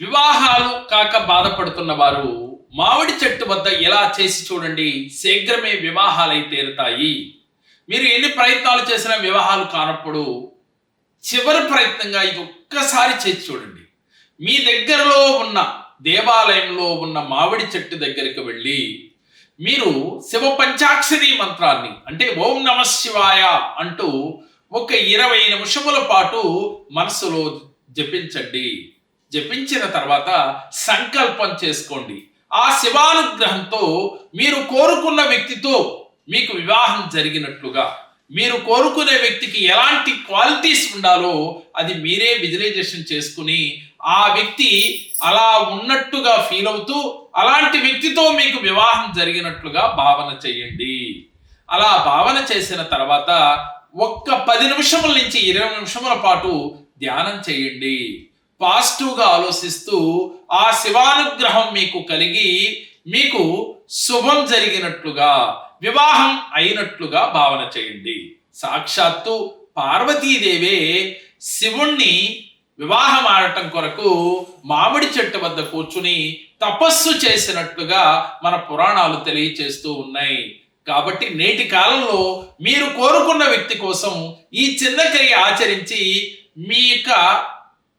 వివాహాలు కాక బాధపడుతున్న వారు మామిడి చెట్టు వద్ద ఎలా చేసి చూడండి శీఘ్రమే వివాహాలై తీరుతాయి. మీరు ఎన్ని ప్రయత్నాలు చేసినా వివాహాలు కానప్పుడు చివరి ప్రయత్నంగా ఇది ఒక్కసారి చేసి చూడండి. మీ దగ్గరలో ఉన్న దేవాలయంలో ఉన్న మామిడి చెట్టు దగ్గరికి వెళ్ళి మీరు శివ పంచాక్షరి మంత్రాన్ని అంటే ఓం నమ శివాయ అంటూ ఒక ఇరవై నిమిషముల పాటు మనసులో జపించండి. జపించిన తర్వాత సంకల్పం చేసుకోండి. ఆ శివానుగ్రహంతో మీరు కోరుకున్న వ్యక్తితో మీకు వివాహం జరిగినట్లుగా మీరు కోరుకునే వ్యక్తికి ఎలాంటి క్వాలిటీస్ ఉండాలో అది మీరే విజువలైజేషన్ చేసుకుని ఆ వ్యక్తి అలా ఉన్నట్టుగా ఫీల్ అవుతూ అలాంటి వ్యక్తితో మీకు వివాహం జరిగినట్లుగా భావన చేయండి. అలా భావన చేసిన తర్వాత ఒక్క పది నిమిషముల నుంచి ఇరవై నిమిషముల పాటు ధ్యానం చేయండి. పాజిటివ్గా ఆలోచిస్తూ ఆ శివానుగ్రహం మీకు కలిగి మీకు శుభం జరిగినట్లుగా వివాహం అయినట్లుగా భావన చేయండి. సాక్షాత్తు పార్వతీదేవే శివుణ్ణి వివాహం ఆడటం కొరకు మామిడి చెట్టు వద్ద కూర్చుని తపస్సు చేసినట్లుగా మన పురాణాలు తెలియచేస్తూ ఉన్నాయి. కాబట్టి నేటి కాలంలో మీరు కోరుకున్న వ్యక్తి కోసం ఈ చిన్న క్రియ ఆచరించి మీ యొక్క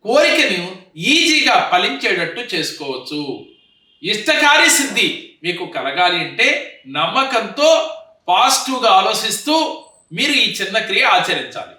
కోరికను ఈజీగా ఫలించేటట్టు చేసుకోవచ్చు. ఇష్టకార్య సిద్ధి మీకు కలగాలి అంటే నమ్మకంతో పాజిటివ్గా ఆలోచిస్తూ మీరు ఈ చిన్న క్రియ ఆచరించాలి.